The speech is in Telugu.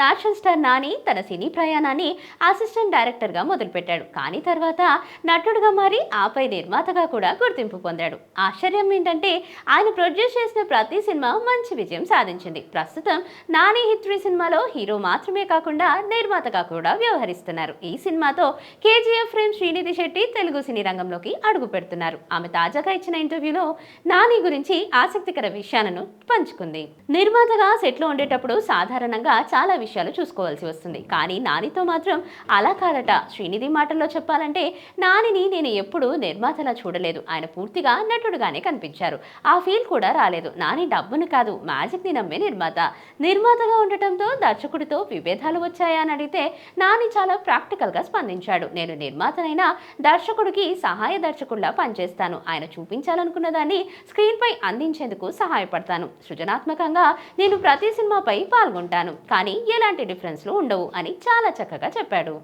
నాషన్ స్టార్ నాని తన సినీ ప్రయాణాన్ని అసిస్టెంట్ డైరెక్టర్గా మొదలుపెట్టాడు. కానీ తర్వాత నటుడుగా మారి ఆపై నిర్మాతగా కూడా గుర్తింపు పొందాడు. ఆశ్చర్యం ఏంటంటే ఆయన ప్రొడ్యూస్ చేసిన ప్రతి సినిమా మంచి విజయం సాధించింది. ప్రస్తుతం నాని హిత్రీ సినిమాలో హీరో మాత్రమే కాకుండా నిర్మాతగా కూడా వ్యవహరిస్తున్నారు. ఈ సినిమాతో కేజీఎఫ్ ఫ్రేమ్ శ్రీనిధి శెట్టి తెలుగు సినీ రంగంలోకి అడుగు పెడుతున్నారు. ఆమె తాజాగా ఇచ్చిన ఇంటర్వ్యూలో నాని గురించి ఆసక్తికర విషయాలను పంచుకుంది. నిర్మాతగా సెట్లో ఉండేటప్పుడు సాధారణంగా చాలా విషయాలు చూసుకోవాల్సి వస్తుంది. కానీ నానితో మాత్రం అలా కాదట. శ్రీనిధి మాటల్లో చెప్పాలంటే నానిని నేను ఎప్పుడూ నిర్మాతలా చూడలేదు. ఆయన పూర్తిగా నటుడుగానే కనిపించారు. ఆ ఫీల్ కూడా రాలేదు. నాని డబ్బును కాదు మ్యాజిక్ని నమ్మే నిర్మాత. నిర్మాతగా ఉండటంతో దర్శకుడితో విభేదాలు వచ్చాయా అని అడిగితే నాని చాలా ప్రాక్టికల్గా స్పందించాడు. నేను నిర్మాతనైనా దర్శకుడికి సహాయ దర్శకుడిలా పనిచేస్తాను. ఆయన చూపించాలనుకున్న దాన్ని స్క్రీన్పై అందించేందుకు సహాయపడతాను. సృజనాత్మకంగా నేను ప్రతి సినిమాపై పాల్గొంటాను. కానీ ఎలాంటి డిఫరెన్స్లు ఉండవు అని చాలా చక్కగా చెప్పాడు.